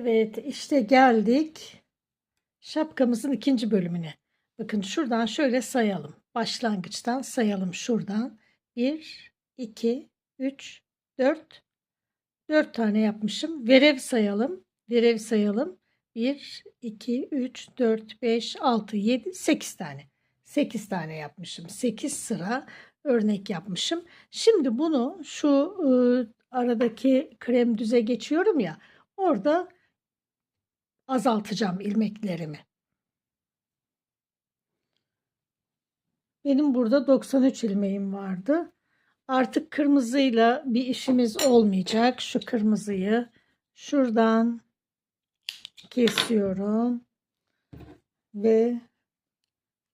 Evet işte geldik şapkamızın ikinci bölümüne. Bakın şuradan şöyle sayalım. Başlangıçtan sayalım şuradan. 1, 2, 3, 4. 4 tane yapmışım. Verev sayalım. Verev sayalım. 1, 2, 3, 4, 5, 6, 7, 8 tane. 8 tane yapmışım. 8 sıra örnek yapmışım. Şimdi bunu şu ıı, aradaki krem düze geçiyorum ya. Orada azaltacağım ilmeklerimi. Benim burada 93 ilmeğim vardı. Artık kırmızıyla bir işimiz olmayacak. Şu kırmızıyı şuradan kesiyorum ve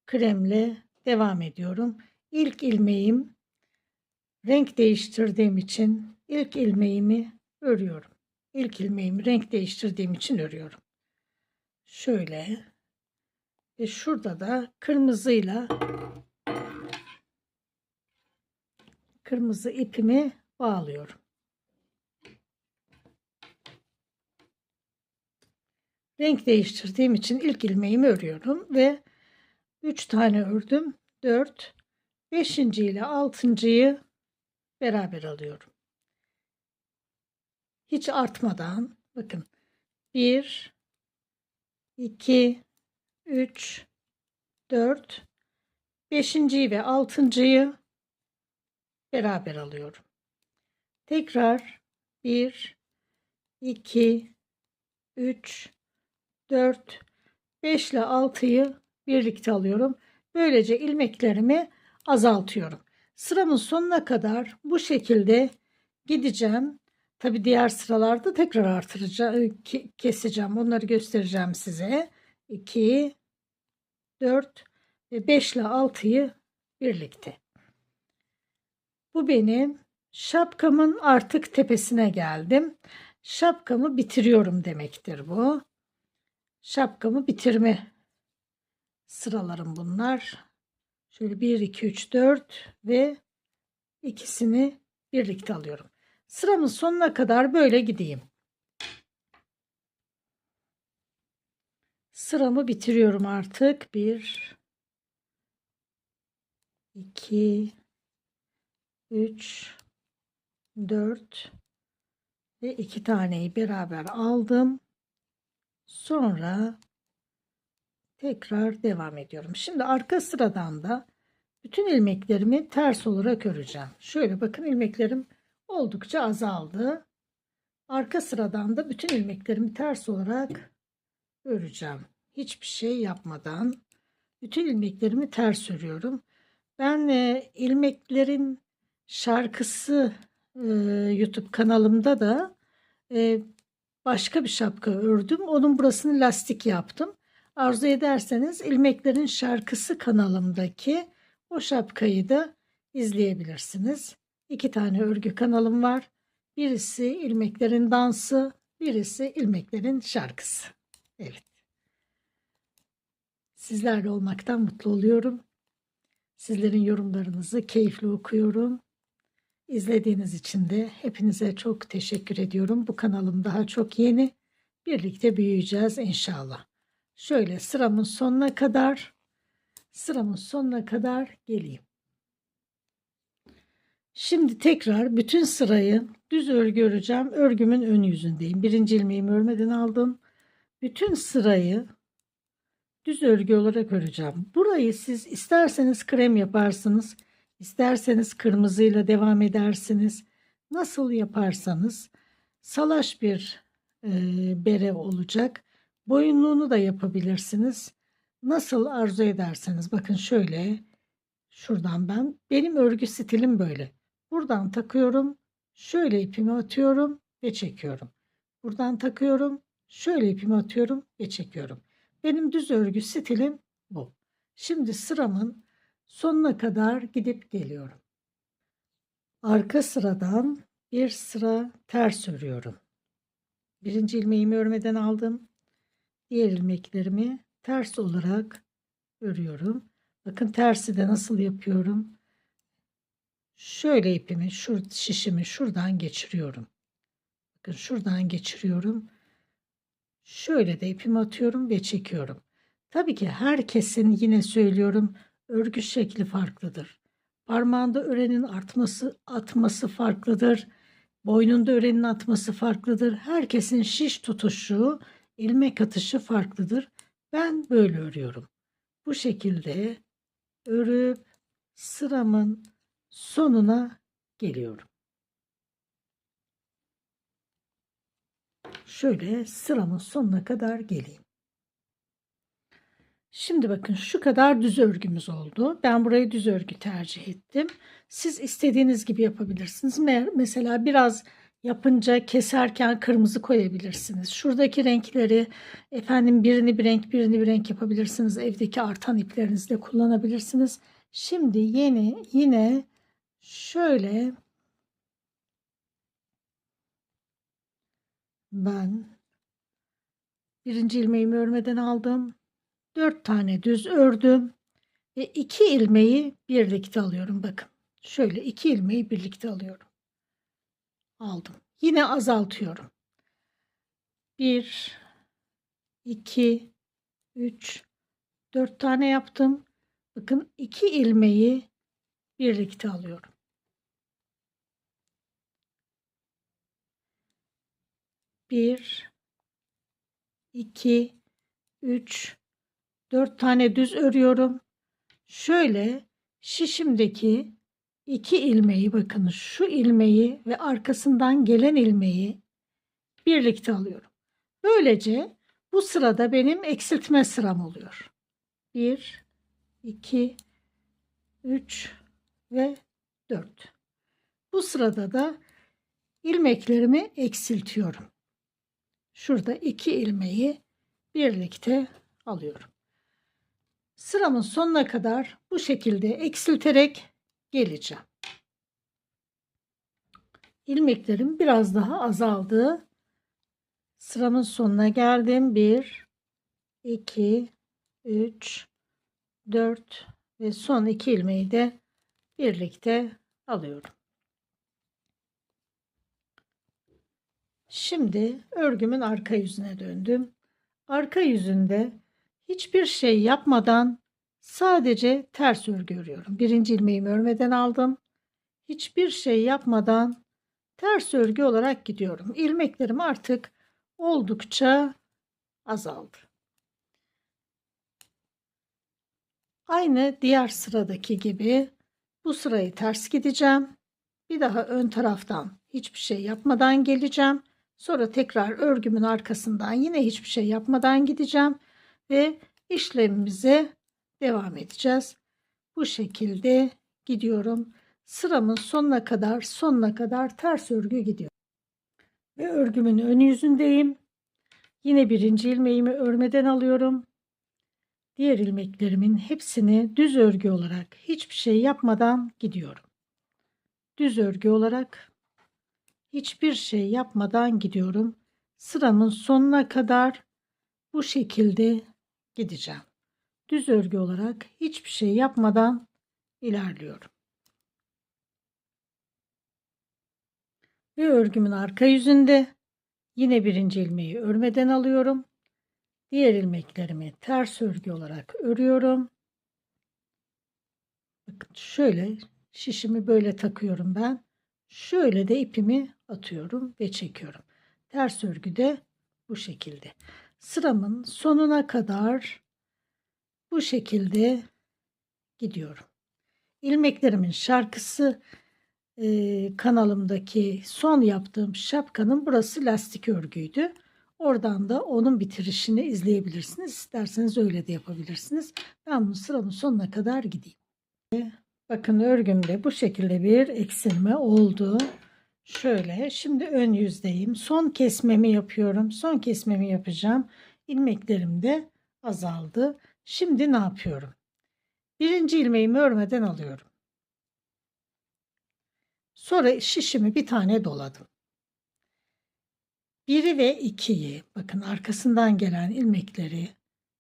kremle devam ediyorum. İlk ilmeğim renk değiştirdiğim için ilk ilmeğimi örüyorum. İlk ilmeğimi renk değiştirdiğim için örüyorum. Şöyle ve şurada da kırmızıyla kırmızı ipimi bağlıyorum. Renk değiştirdiğim için ilk ilmeğimi örüyorum ve 3 tane ördüm. 4 5. ile 6.'yı beraber alıyorum. Hiç artmadan bakın 1 2 3 4 5. ve 6.'yı beraber alıyorum. Tekrar 1 2 3 4 5 ile 6'yı birlikte alıyorum. Böylece ilmeklerimi azaltıyorum. Sıramın sonuna kadar bu şekilde gideceğim. Tabi diğer sıralarda tekrar artıracağım, keseceğim. Onları göstereceğim size. 2, 4 ve 5 ile 6'yı birlikte. Bu benim şapkamın artık tepesine geldim. Şapkamı bitiriyorum demektir bu. Şapkamı bitirme sıralarım bunlar. Şöyle 1, 2, 3, 4 ve ikisini birlikte alıyorum. Sıramın sonuna kadar böyle gideyim. Sıramı bitiriyorum artık. 1 2 3 4 ve 2 taneyi beraber aldım. Sonra tekrar devam ediyorum. Şimdi arka sıradan da bütün ilmeklerimi ters olarak öreceğim. Şöyle bakın ilmeklerim oldukça azaldı. Arka sıradan da bütün ilmeklerimi ters olarak öreceğim. Hiçbir şey yapmadan bütün ilmeklerimi ters örüyorum. Ben e, ilmeklerin şarkısı e, YouTube kanalımda da e, başka bir şapka ördüm. Onun burasını lastik yaptım. Arzu ederseniz ilmeklerin şarkısı kanalımdaki o şapkayı da izleyebilirsiniz. İki tane örgü kanalım var. Birisi ilmeklerin dansı, birisi ilmeklerin şarkısı. Evet. Sizlerle olmaktan mutlu oluyorum. Sizlerin yorumlarınızı keyifli okuyorum. İzlediğiniz için de hepinize çok teşekkür ediyorum. Bu kanalım daha çok yeni. Birlikte büyüyeceğiz inşallah. Şöyle sıramın sonuna kadar sıramın sonuna kadar geleyim. Şimdi tekrar bütün sırayı düz örgü öreceğim. Örgümün ön yüzündeyim. Birinci ilmeğimi örmeden aldım. Bütün sırayı düz örgü olarak öreceğim. Burayı siz isterseniz krem yaparsınız. isterseniz kırmızıyla devam edersiniz. Nasıl yaparsanız salaş bir e, bere olacak. Boyunluğunu da yapabilirsiniz. Nasıl arzu ederseniz bakın şöyle şuradan ben benim örgü stilim böyle. Buradan takıyorum. Şöyle ipimi atıyorum ve çekiyorum. Buradan takıyorum. Şöyle ipimi atıyorum ve çekiyorum. Benim düz örgü stilim bu. Şimdi sıramın sonuna kadar gidip geliyorum. Arka sıradan bir sıra ters örüyorum. Birinci ilmeğimi örmeden aldım. Diğer ilmeklerimi ters olarak örüyorum. Bakın tersi de nasıl yapıyorum. Şöyle ipimi, şu şişimi şuradan geçiriyorum. Bakın şuradan geçiriyorum. Şöyle de ipimi atıyorum ve çekiyorum. Tabii ki herkesin yine söylüyorum örgü şekli farklıdır. Parmağında örenin artması, atması farklıdır. Boynunda örenin atması farklıdır. Herkesin şiş tutuşu, ilmek atışı farklıdır. Ben böyle örüyorum. Bu şekilde örüp sıramın sonuna geliyorum. Şöyle sıramın sonuna kadar geleyim. Şimdi bakın şu kadar düz örgümüz oldu. Ben burayı düz örgü tercih ettim. Siz istediğiniz gibi yapabilirsiniz. Mesela biraz yapınca keserken kırmızı koyabilirsiniz. Şuradaki renkleri efendim birini bir renk birini bir renk yapabilirsiniz. Evdeki artan iplerinizle kullanabilirsiniz. Şimdi yeni yine şöyle ben birinci ilmeğimi örmeden aldım. Dört tane düz ördüm ve iki ilmeği birlikte alıyorum. Bakın şöyle iki ilmeği birlikte alıyorum. Aldım. Yine azaltıyorum. Bir, iki, üç, dört tane yaptım. Bakın iki ilmeği birlikte alıyorum. Bir, iki, üç, dört tane düz örüyorum. Şöyle şişimdeki iki ilmeği bakın şu ilmeği ve arkasından gelen ilmeği birlikte alıyorum. Böylece bu sırada benim eksiltme sıram oluyor. 1 2 3 ve 4. Bu sırada da ilmeklerimi eksiltiyorum. Şurada iki ilmeği birlikte alıyorum. Sıramın sonuna kadar bu şekilde eksilterek geleceğim. İlmeklerim biraz daha azaldı. Sıramın sonuna geldim. 1 2 3 4 ve son iki ilmeği de birlikte alıyorum. Şimdi örgümün arka yüzüne döndüm. Arka yüzünde hiçbir şey yapmadan sadece ters örgü örüyorum. Birinci ilmeğimi örmeden aldım. Hiçbir şey yapmadan ters örgü olarak gidiyorum. İlmeklerim artık oldukça azaldı. Aynı diğer sıradaki gibi bu sırayı ters gideceğim. Bir daha ön taraftan hiçbir şey yapmadan geleceğim. Sonra tekrar örgümün arkasından yine hiçbir şey yapmadan gideceğim ve işlemimize devam edeceğiz. Bu şekilde gidiyorum. Sıramın sonuna kadar sonuna kadar ters örgü gidiyor. Ve örgümün ön yüzündeyim. Yine birinci ilmeğimi örmeden alıyorum. Diğer ilmeklerimin hepsini düz örgü olarak hiçbir şey yapmadan gidiyorum. Düz örgü olarak hiçbir şey yapmadan gidiyorum. Sıramın sonuna kadar bu şekilde gideceğim. Düz örgü olarak hiçbir şey yapmadan ilerliyorum. Ve örgümün arka yüzünde yine birinci ilmeği örmeden alıyorum. Diğer ilmeklerimi ters örgü olarak örüyorum. Bakın şöyle şişimi böyle takıyorum ben. Şöyle de ipimi atıyorum ve çekiyorum. Ters örgü de bu şekilde. Sıramın sonuna kadar bu şekilde gidiyorum. İlmeklerimin şarkısı e, kanalımdaki son yaptığım şapkanın burası lastik örgüydü. Oradan da onun bitirişini izleyebilirsiniz. İsterseniz öyle de yapabilirsiniz. Ben bunu sıramın sonuna kadar gideyim. Bakın örgümde bu şekilde bir eksilme oldu. Şöyle şimdi ön yüzdeyim. Son kesmemi yapıyorum. Son kesmemi yapacağım. İlmeklerim de azaldı. Şimdi ne yapıyorum? Birinci ilmeğimi örmeden alıyorum. Sonra şişimi bir tane doladım. Biri ve ikiyi bakın arkasından gelen ilmekleri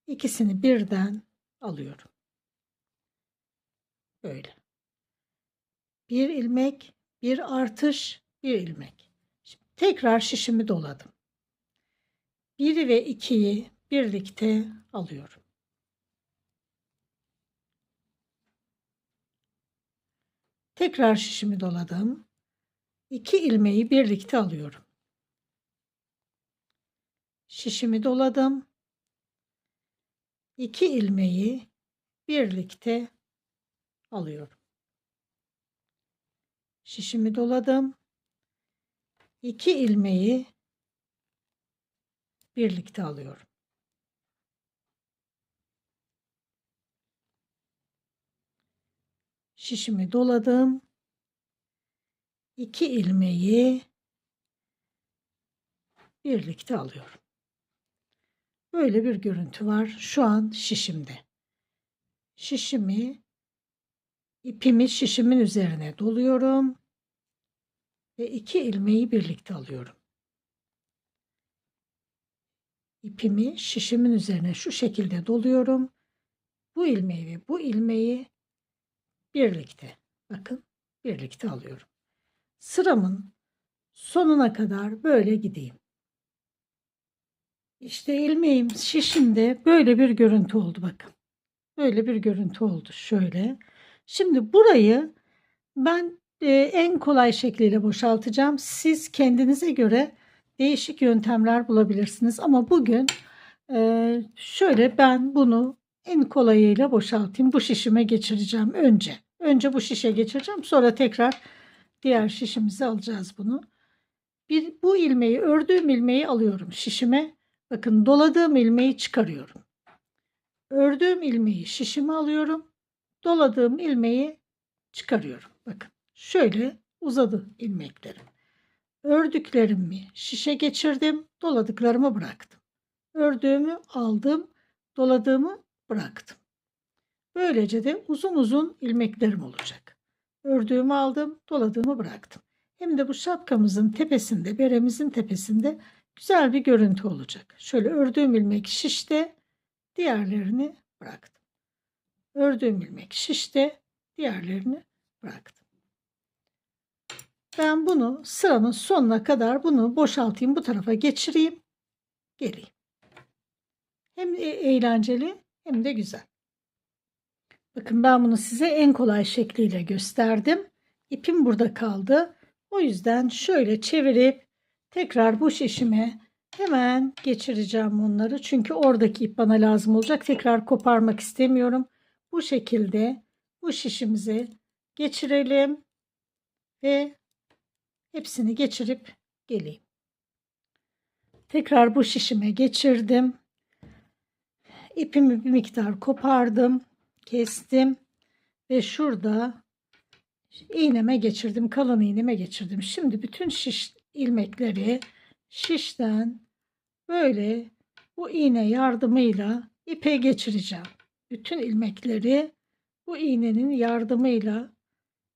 ikisini birden alıyorum. Böyle. Bir ilmek, bir artış, bir ilmek. Şimdi tekrar şişimi doladım. 1 ve 2'yi birlikte alıyorum. Tekrar şişimi doladım. 2 ilmeği birlikte alıyorum. Şişimi doladım. 2 ilmeği birlikte alıyorum. Şişimi doladım. 2 ilmeği birlikte alıyorum. Şişimi doladım. 2 ilmeği birlikte alıyorum. Böyle bir görüntü var şu an şişimde. Şişimi ipimi şişimin üzerine doluyorum ve iki ilmeği birlikte alıyorum. İpimi şişimin üzerine şu şekilde doluyorum. Bu ilmeği ve bu ilmeği birlikte bakın birlikte alıyorum. Sıramın sonuna kadar böyle gideyim. İşte ilmeğim şişimde böyle bir görüntü oldu bakın. Böyle bir görüntü oldu şöyle. Şimdi burayı ben e, en kolay şekliyle boşaltacağım. Siz kendinize göre değişik yöntemler bulabilirsiniz. Ama bugün e, şöyle ben bunu en kolayıyla boşaltayım. Bu şişime geçireceğim önce. Önce bu şişe geçireceğim. Sonra tekrar diğer şişimizi alacağız bunu. Bir, bu ilmeği ördüğüm ilmeği alıyorum şişime. Bakın doladığım ilmeği çıkarıyorum. Ördüğüm ilmeği şişime alıyorum. Doladığım ilmeği çıkarıyorum. Bakın şöyle uzadı ilmeklerim. Ördüklerimi şişe geçirdim. Doladıklarımı bıraktım. Ördüğümü aldım. Doladığımı bıraktım. Böylece de uzun uzun ilmeklerim olacak. Ördüğümü aldım, doladığımı bıraktım. Hem de bu şapkamızın tepesinde, beremizin tepesinde güzel bir görüntü olacak. Şöyle ördüğüm ilmek şişte, diğerlerini bıraktım. Ördüğüm ilmek şişte, diğerlerini bıraktım. Ben bunu sıranın sonuna kadar bunu boşaltayım, bu tarafa geçireyim, geleyim. Hem e- eğlenceli hem de güzel. Bakın ben bunu size en kolay şekliyle gösterdim. İpim burada kaldı. O yüzden şöyle çevirip tekrar bu şişime hemen geçireceğim bunları. Çünkü oradaki ip bana lazım olacak. Tekrar koparmak istemiyorum. Bu şekilde bu şişimize geçirelim ve hepsini geçirip geleyim. Tekrar bu şişime geçirdim. İpimi bir miktar kopardım kestim ve şurada iğneme geçirdim. Kalın iğneme geçirdim. Şimdi bütün şiş ilmekleri şişten böyle bu iğne yardımıyla ipe geçireceğim. Bütün ilmekleri bu iğnenin yardımıyla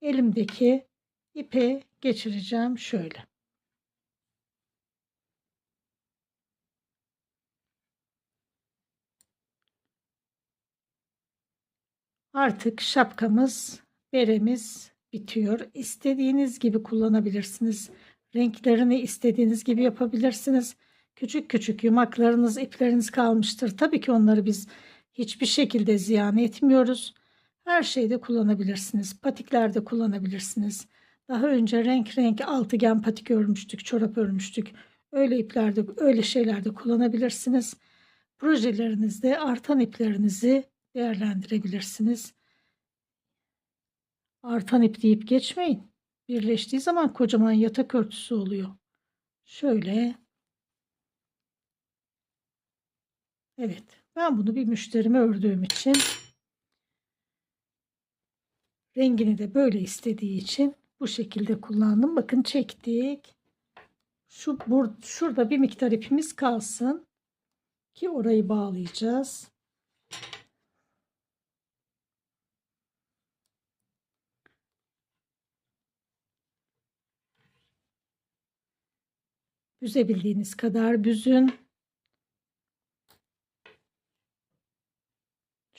elimdeki ipe geçireceğim şöyle. Artık şapkamız, beremiz bitiyor. İstediğiniz gibi kullanabilirsiniz. Renklerini istediğiniz gibi yapabilirsiniz. Küçük küçük yumaklarınız, ipleriniz kalmıştır. Tabii ki onları biz hiçbir şekilde ziyan etmiyoruz. Her şeyde kullanabilirsiniz. Patiklerde kullanabilirsiniz. Daha önce renk renk altıgen patik örmüştük, çorap örmüştük. Öyle iplerde, öyle şeylerde kullanabilirsiniz. Projelerinizde artan iplerinizi değerlendirebilirsiniz. Artan ip deyip geçmeyin. Birleştiği zaman kocaman yatak örtüsü oluyor. Şöyle. Evet. Ben bunu bir müşterime ördüğüm için rengini de böyle istediği için bu şekilde kullandım. Bakın çektik. Şu bur şurada bir miktar ipimiz kalsın ki orayı bağlayacağız. Büzebildiğiniz kadar büzün.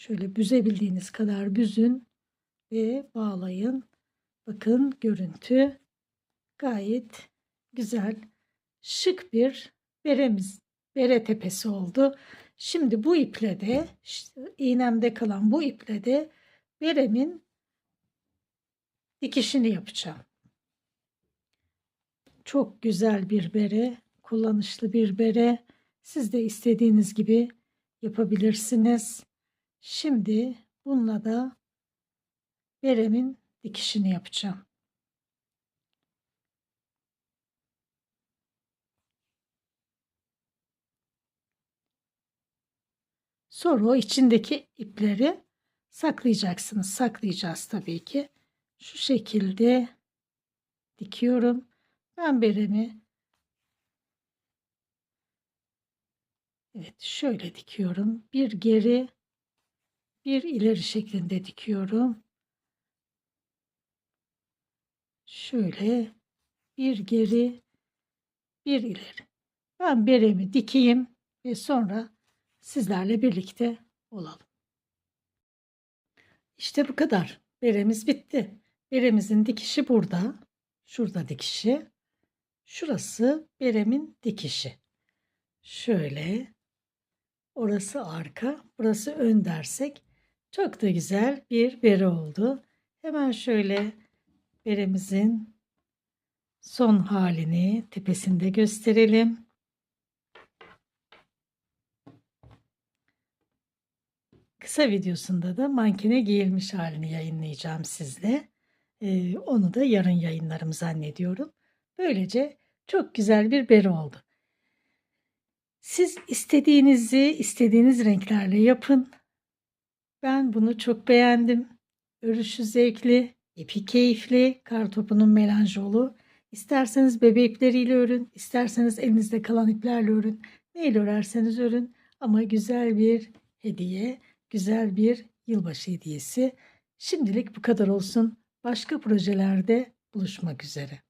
Şöyle büzebildiğiniz kadar büzün ve bağlayın. Bakın görüntü gayet güzel, şık bir beremiz, bere tepesi oldu. Şimdi bu iple de işte iğnemde kalan bu iple de beremin dikişini yapacağım. Çok güzel bir bere, kullanışlı bir bere. Siz de istediğiniz gibi yapabilirsiniz. Şimdi bununla da beremin dikişini yapacağım. Sonra o içindeki ipleri saklayacaksınız. Saklayacağız tabii ki. Şu şekilde dikiyorum. Ben beremi Evet şöyle dikiyorum. Bir geri bir ileri şeklinde dikiyorum. Şöyle bir geri bir ileri. Ben beremi dikeyim ve sonra sizlerle birlikte olalım. İşte bu kadar. Beremiz bitti. Beremizin dikişi burada. Şurada dikişi. Şurası beremin dikişi. Şöyle. Orası arka, burası ön dersek çok da güzel bir bere oldu. Hemen şöyle beremizin son halini tepesinde gösterelim. Kısa videosunda da mankene giyilmiş halini yayınlayacağım sizle. Ee, onu da yarın yayınlarım zannediyorum. Böylece çok güzel bir bere oldu. Siz istediğinizi istediğiniz renklerle yapın. Ben bunu çok beğendim. Örüşü zevkli, ipi keyifli, kartopunun melanjolu. İsterseniz bebe ipleriyle örün, isterseniz elinizde kalan iplerle örün. Neyle örerseniz örün ama güzel bir hediye, güzel bir yılbaşı hediyesi. Şimdilik bu kadar olsun. Başka projelerde buluşmak üzere.